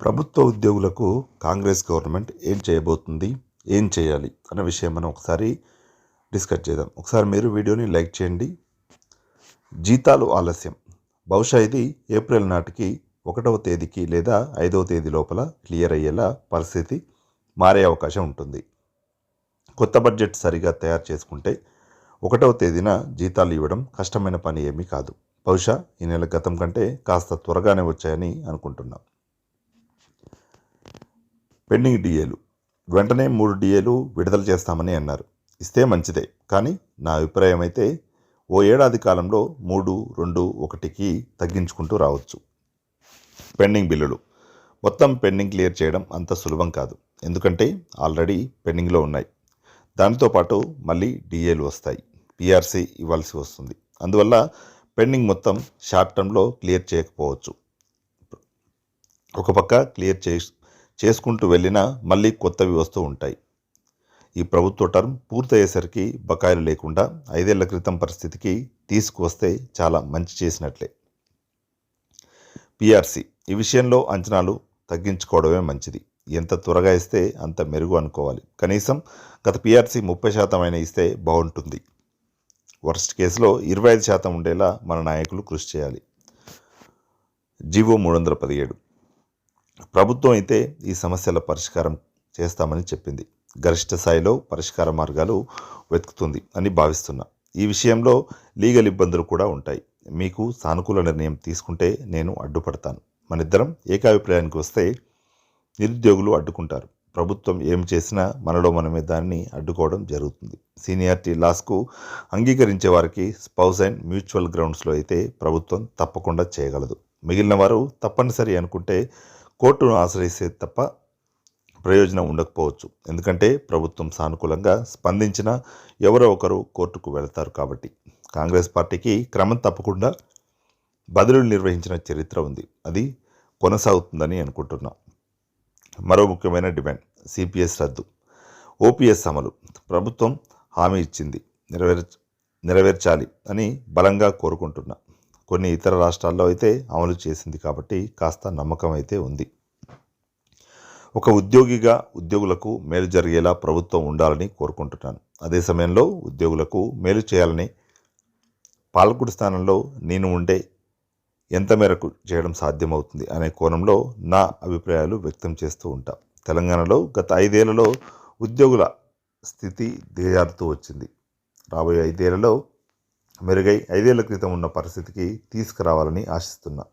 ప్రభుత్వ ఉద్యోగులకు కాంగ్రెస్ గవర్నమెంట్ ఏం చేయబోతుంది ఏం చేయాలి అన్న విషయం మనం ఒకసారి డిస్కస్ చేద్దాం. ఒకసారి మీరు వీడియోని లైక్ చేయండి. జీతాలు ఆలస్యం. బహుశా ఇది ఏప్రిల్ నాటికి ఒకటవ తేదీకి లేదా ఐదవ తేదీ లోపల క్లియర్ అయ్యేలా పరిస్థితి మారే అవకాశం ఉంటుంది. కొత్త బడ్జెట్ సరిగా తయారు చేసుకుంటే ఒకటవ తేదీన జీతాలు ఇవ్వడం కష్టమైన పని ఏమీ కాదు. బహుశా ఈ నెల గతం కంటే కాస్త త్వరగానే వచ్చాయని అనుకుంటున్నాం. పెండింగ్ డిఏలు. వెంటనే మూడు డిఏలు విడుదల చేస్తామని అన్నారు. ఇస్తే మంచిదే. కానీ నా అభిప్రాయం అయితే ఓ ఏడాది కాలంలో మూడు రెండు ఒకటికి తగ్గించుకుంటూ రావచ్చు. పెండింగ్ బిల్లులు. మొత్తం పెండింగ్ క్లియర్ చేయడం అంత సులభం కాదు. ఎందుకంటే ఆల్రెడీ పెండింగ్లో ఉన్నాయి. దానితో పాటు మళ్ళీ డిఏలు వస్తాయి. పిఆర్సీ ఇవ్వాల్సి వస్తుంది. అందువల్ల పెండింగ్ మొత్తం షార్ట్ టర్మ్లో క్లియర్ చేయకపోవచ్చు. ఒక పక్క క్లియర్ చే చేసుకుంటూ వెళ్ళినా మళ్ళీ కొత్తవి వస్తూ ఉంటాయి. ఈ ప్రభుత్వ టర్మ్ పూర్తయ్యేసరికి బకాయిలు లేకుండా ఐదేళ్ళ క్రితం పరిస్థితికి తీసుకువస్తే చాలా మంచి చేసినట్లే. పిఆర్సీ ఈ విషయంలో అంచనాలు తగ్గించుకోవడమే మంచిది. ఎంత త్వరగా ఇస్తే అంత మెరుగు అనుకోవాలి. కనీసం గత పిఆర్సీ ముప్పై శాతం అయినా ఇస్తే బాగుంటుంది. వర్స్ట్ కేసులో ఇరవై ఐదు శాతం ఉండేలా మన నాయకులు కృషి చేయాలి. జీవో మూడు వందల పదిహేడు. ప్రభుత్వం అయితే ఈ సమస్యల పరిష్కారం చేస్తామని చెప్పింది. గరిష్ట స్థాయిలో పరిష్కార మార్గాలు వెతుకుతుంది అని భావిస్తున్నా. ఈ విషయంలో లీగల్ ఇబ్బందులు కూడా ఉంటాయి. మీకు సానుకూల నిర్ణయం తీసుకుంటే నేను అడ్డుపడతాను. మనిద్దరం ఏకాభిప్రాయానికి వస్తే నిరుద్యోగులు అడ్డుకుంటారు. ప్రభుత్వం ఏం చేసినా మనలో మనమే దాన్ని అడ్డుకోవడం జరుగుతుంది. సీనియారిటీ లాస్కు అంగీకరించే వారికి స్పౌస్ అండ్ మ్యూచువల్ గ్రౌండ్స్లో అయితే ప్రభుత్వం తప్పకుండా చేయగలదు. మిగిలిన వారు తప్పనిసరి అనుకుంటే కోర్టును ఆశ్రయిస్తే తప్ప ప్రయోజనం ఉండకపోవచ్చు. ఎందుకంటే ప్రభుత్వం సానుకూలంగా స్పందించిన ఎవరో ఒకరు కోర్టుకు వెళతారు కాబట్టి. కాంగ్రెస్ పార్టీకి క్రమం తప్పకుండా బదులు నిర్వహించిన చరిత్ర ఉంది. అది కొనసాగుతుందని అనుకుంటున్నాం. మరో ముఖ్యమైన డిమాండ్ సిపిఎస్ రద్దు. ఓపీఎస్ అమలు. ప్రభుత్వం హామీ ఇచ్చింది. నెరవేర్చ నెరవేర్చాలి అని బలంగా కోరుకుంటున్నా. కొన్ని ఇతర రాష్ట్రాల్లో అయితే అమలు చేసింది కాబట్టి కాస్త నమ్మకం అయితే ఉంది. ఒక ఉద్యోగిగా ఉద్యోగులకు మేలు జరిగేలా ప్రభుత్వం ఉండాలని కోరుకుంటున్నాను. అదే సమయంలో ఉద్యోగులకు మేలు చేయాలని పాలకుడి స్థానంలో నేను ఉండే ఎంత మేరకు చేయడం సాధ్యమవుతుంది అనే కోణంలో నా అభిప్రాయాలు వ్యక్తం చేస్తూ ఉంటా. తెలంగాణలో గత ఐదేళ్ళలో ఉద్యోగుల స్థితి దిగజారుతూ వచ్చింది. రాబోయే ఐదేళ్ళలో మెరుగై ఐదేళ్ళ క్రితం ఉన్న పరిస్థితికి తీసుకురావాలని ఆశిస్తున్నా.